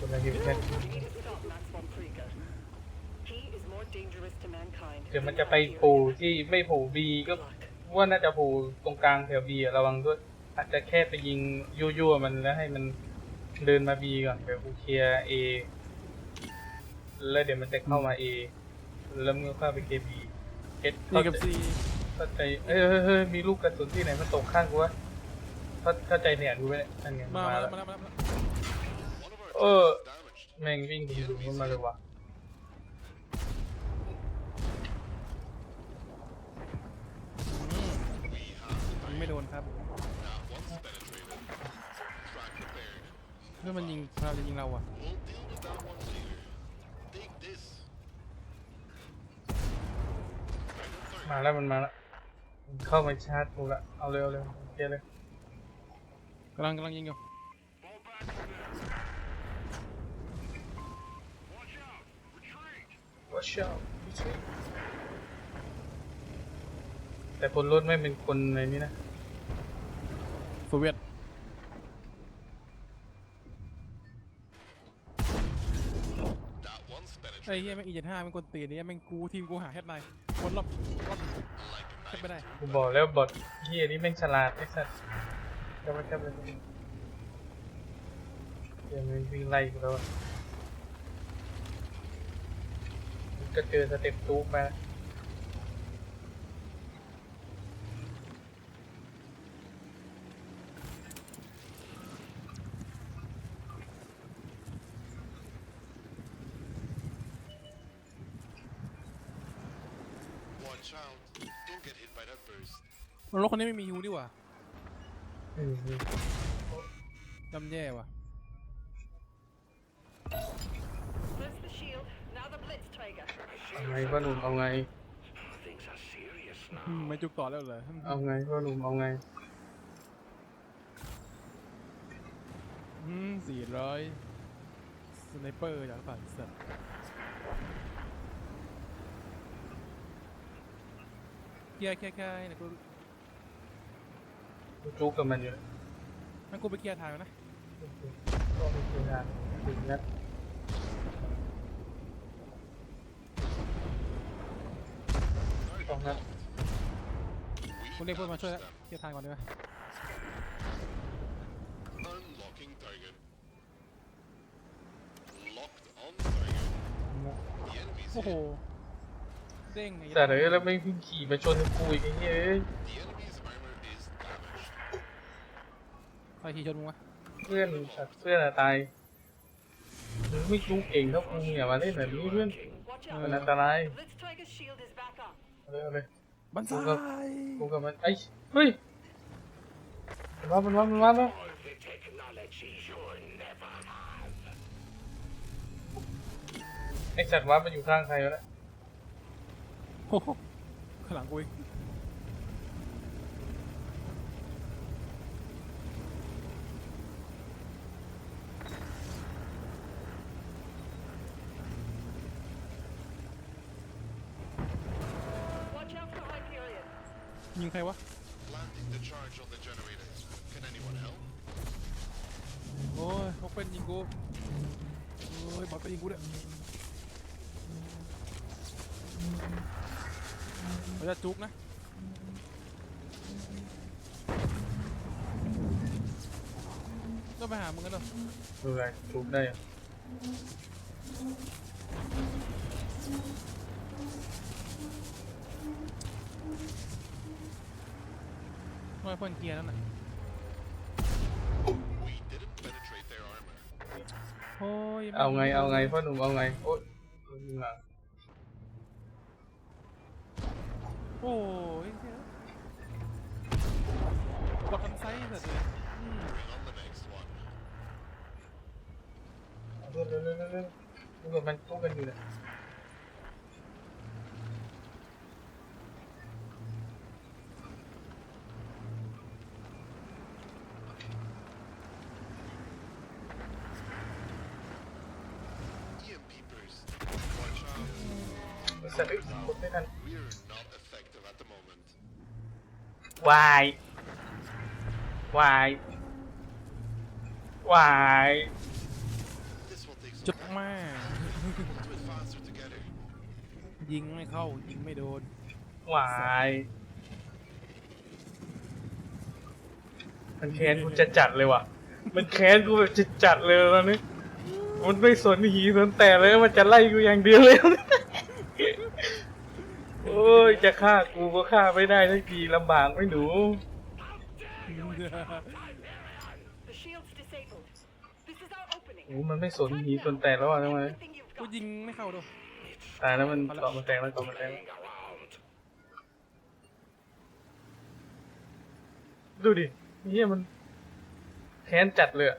คนละฮิวแค่ We need to stop Max von Krieger. He is more dangerous to mankind. เดี๋ยวมัน than จะไป Hyperion. โผล่ที่ไม่โผล่บีก็ว่าน่าจะโผล่ตรงกลางแถวบีระวังด้วย อาจจะแค่ไปยิงยั่วๆมันแล้วให้มันเดินมาบีก่อนเดี๋ยวกูเคลียร์เอแล้วเดี๋ยวมันจะเข้ามาเอแล้วมึงก็เข้าไปเคบีเก็ตนี่กับซีเข้าใจเอ้ยเฮ้ยเฮ้ยมีลูกกระสุนที่ไหนมันตกข้างกูวะเข้าเข้าใจเนี่ยดูไหมนั่นไงมามามาแล้วมาแล้วมาแล้ว เออ แม่งวิ่งดีดูมันมาเลยวะยิงไม่โดนครับเพื่อมันยิงเราจะยิงเราอะมาแล้วมันมาแล้วมันเข้ามาชาร์จกูละเอาเร็วเร็วเคลียร์เลยกำลังกำลังยิงอยู่ ว่าชอบแต่คนรถไม่เป็นคนในนี้นะโซเวียตไอ้เหี้ยแม่งอีเจ็ดห้าแม่งกวนตีนนี่แม่งกูทีมกูหาแฮดไนคนรอบรอบแฮดไม่ได้กูบอกแล้วบอทเฮียนี่แม่งฉลาดไอ้สัสกลับไปกลับไปกลับไปเดี๋ยวมันวิ่งไล่กูแล้วอะมัน ก็เจอสเต็ปตูปมา Watch out. Don't get hit by that burst. รถคนนี้ไม่มีฮิวดีกว่าอืมจำแย่ว่ะ There's the shield. Now the Blitzträger. เอาไงพ่อหนุ่มเอาไง Things are serious อืมไม่จุกต่อแล้วเหรอเอาไงพ่อหนุ่มเอาไงอืมสี่ร้อยสไนเปอร์จากฝั่งสัตว์เคลียร์เคลียร์เคลียร์นะกูกูจุกกับมันอยู่งั้นกูไปเคลียร์ทางก่อนนะก็ไม่เคยทานถึงนัด สองนัดกูเรียกเพื่อนมาช่วยแล้วเคลียร์ทางก่อนดีกว่า Unlocking target. Locked on target. The enemy's โอ้โห hit. เด้งไงแต่เดี๋ยวแล้วไม่วิ่งขี่มาชนกูอีกไอ้เหี้ยเอ้ย The enemy's armor is damaged. ใครขี่ชนมึงวะเพื่อนสัตว์เพื่อนอะตายมึงไม่จุกเก่งเท่ากูอย่ามาเล่นแบบนี้เพื่อน Watch มัน out. อันตราย เอาเลยเอาเลยบันกูซากับยกูกับมันไอ้เฮ้ยมันมามันมามันมาแล้วไอ้สัตว์วัดมันอยู่ข้างใครวะเนี่ยโอ้โหข้างหลังกูเอง Watch out for Hyperion. ยิงใครวะ Planting the charge on the generators. Can anyone help? โอ้ยเขาเป็นยิงกู โอ้ยบอลไปยิงกูเนี่ยเขาจะจุกนะก็ไปหามึงกันเถอะดูไรจุกได้ อะน้อยเพื่อนเคลียร์นั่นน่ะ We didn't penetrate their armor. โอ้ยเอาไงเอาไงพ่อหนุ่มเอาไงโอ๊ยมึงอะโอ้ยเหี้ยกดทันไซส์เสร็จเลยอืม Bring on the next one. เอาเร็วเร็วเร็วเร็วเร็วมึงกับมันตู้กันอยู่เนี่ย EMP burst. Watch out. ไอ้ สัตว์เอ้ยกดไม่ทัน We're not effective at the moment. วายวายวาย This will จุดแม่ Do it faster together. ยิงไม่เข้า ยิงไม่โดนวายมันแค้นกูจะจัดเลยว่ะ มันแค้นกูแบบจะจัดเลยตอนนี้มันไม่สนหีสนแต่เลยมันจะไล่กูอย่างเดียวเลย โอ้ยจะฆ่ากูก็ฆ่าไม่ได้ทักทีลำบากไม่หนู The shield's disabled. This is our opening. โอ้มันไม่สนหีสนแต่แล้วอะทำไม Everything you've กู got. ยิงไม่เข้าด้วยตายแล้วมันเกาะมันแตงแล้วเกาะมันแตงแล้วดูดิเฮียมันแค้นจัดเลยอะ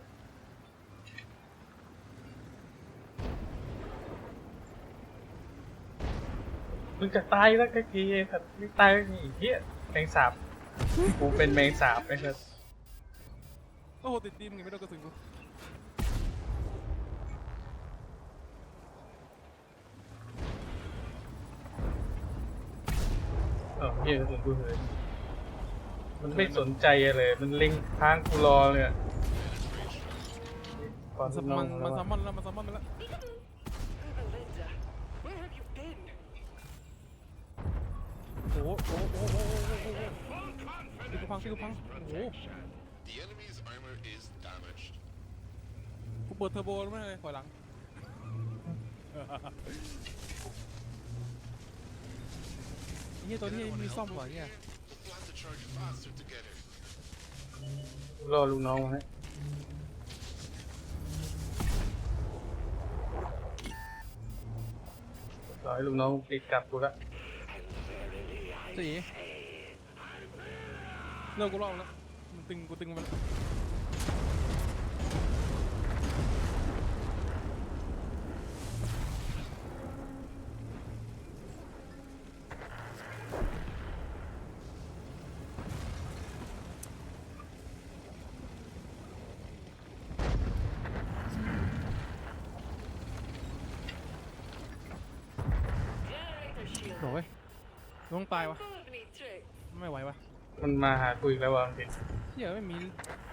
มึงจะตายแล้วกะกีไอ้สัตว์ไม่ตายแล้วนี่เฮียแมงสาบกูเป็นแมงสาบไอ้สัตว์โอ้โหติดตีมึงยังไม่โดนกระสุนกูเออเฮียกระสุนกูเลยมันไม่สนใจอะไรมันเล็งทางกูรอเลยอะก่อนมันน้อมังนแล้มันวซัอะมมอนแล้วมันซัมมอนไปแล้ว Belinda, อ้โหโอ้โหโอ้โหโอ้โหโอ้โหตีกูพังตีกูพังโอ้โห The enemy's armor is damaged. กูเปิดเทอร์โบแล้วไม่เลยถอยหลัง เฮียตัวนี้มีซ่อมเหรอเนี่ย We'll plan to charge faster together. รอลูกน้องมาให้รอให้ลูกน้องติดกลับกูละ จีเลิกกูรอบแล้วมันตึงกูตึงมันโอ้ย ต้องตายวะ Full of neat tricks. ไม่ไหววะมันมาหากูอีกแล้ววะจริงเหี้ยไม่มี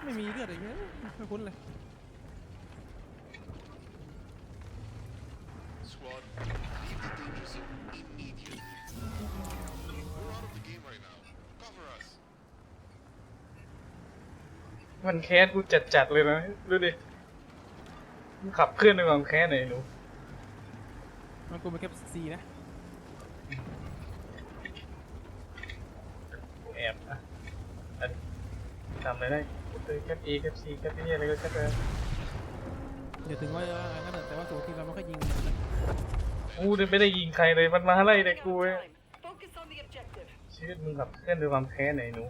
ไม่มีเลือดอะไรเงี้ยไม่คุ้นเลย Squad, leave the danger zone immediately. We're out of the game right now. Cover us. มันแค้นกูจัดจัดๆเลยนะดูดิมันขับเคลื่อนด้วยความแค้นไหนหนูมันกูเป็นแค่ซีนะ กูแอบอะอัน ทำอะไรได้แคปอีแคปซีแคปนี่อะไรก็แคปไปเดี๋ยวถึงว่างั้นเถอะแต่ว่าสูทีมเราไม่ค่อยยิงกูเนี่ยไม่ได้ยิงใครเลยมันมาไล่เด็กกูเว้ย Time. Focus on the objective. ชีวิตมึงขับเคลื่อนด้วยความแค้นไหนหนู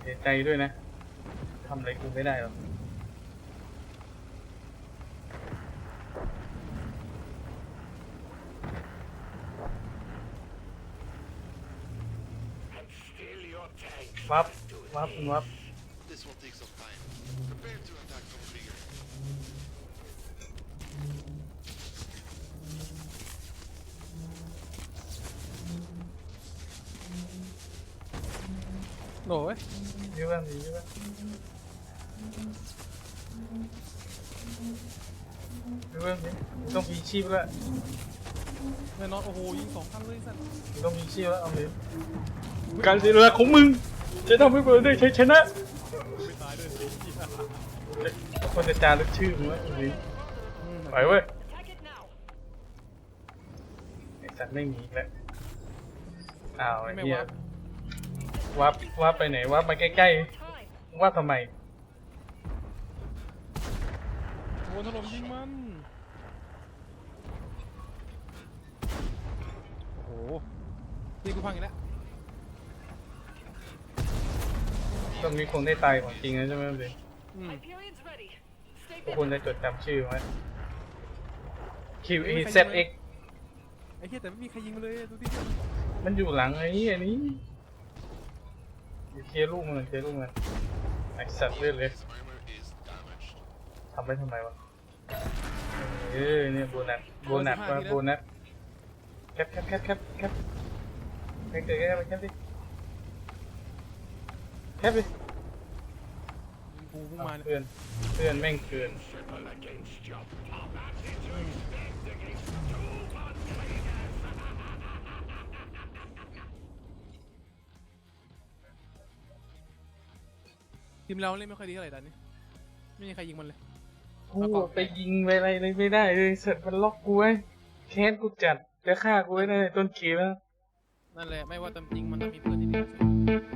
เสียใจด้วยนะทำอะไรกูไม่ได้หรอกวับ วับวับ This will take some time. Prepare to attack from rear. โหลเว้ยยื้อบ้างยื้อบ้างยื้อบ้างดิมึงต้องมีชีพแล้วแน่นอนโอ้โหยิงสองครั้งเลยสัตว์มึงต้องมีชีพแล้วเอาเลยการเสียเวลาของมึง จะทำให้เราได้ชัยชนะไม่ตายด้วยคนจะจารึกชื่อมึงไว้ตรงนี้อืมไปเว้ย Attack it now. ไอ้สัตว์ไม่มีอีกแล้วอ้าวไอ้ไม่เหี้ยวับวับวับไปไหนวับมาใกล้ Time. ๆวับทำไมโอ้ถล่มยิงมัน โอ้โหตีกูพังอีกแล้ว ต้องมีคงได้ตายของจริงนะใช่ไหมเบนพวกคุณจะจดจำชื่อไหม QEZX ไอ้เหี้ยแต่ไม่มีใครยิงเลยดูดิมันอยู่หลังไอ้นี่อนี้อยู่เคลียร์ลูกมันเคลียร์ลูกมันไอสัตว์เลือดเลยทำไปทำไมวะ เออเนี่ยโบนัสโบนัสมาโบนัสแคปแคปแคปแคปแคปแคปเกิดอะไรมาแคปดิ แคปดิกูเพิ่งเอามาเนี่ยเพื่อนเพื่อนแม่งเกิน Shut ทีมเราเล่นไม่ค่อยดีเท่าไหร่ตอนนี้ ไม่มีใครยิงมันเลย กูไปยิงไปอะไรเลยไม่ได้เลยเสร็จมันล็อกกูไว้แค้นกูจัดจะฆ่ากูไว้ในต้นเกมแล้ว นั่นแหละ ไม่ว่าตามจริงมันต้องมีเพื่อนที่ดีกว่าช่วย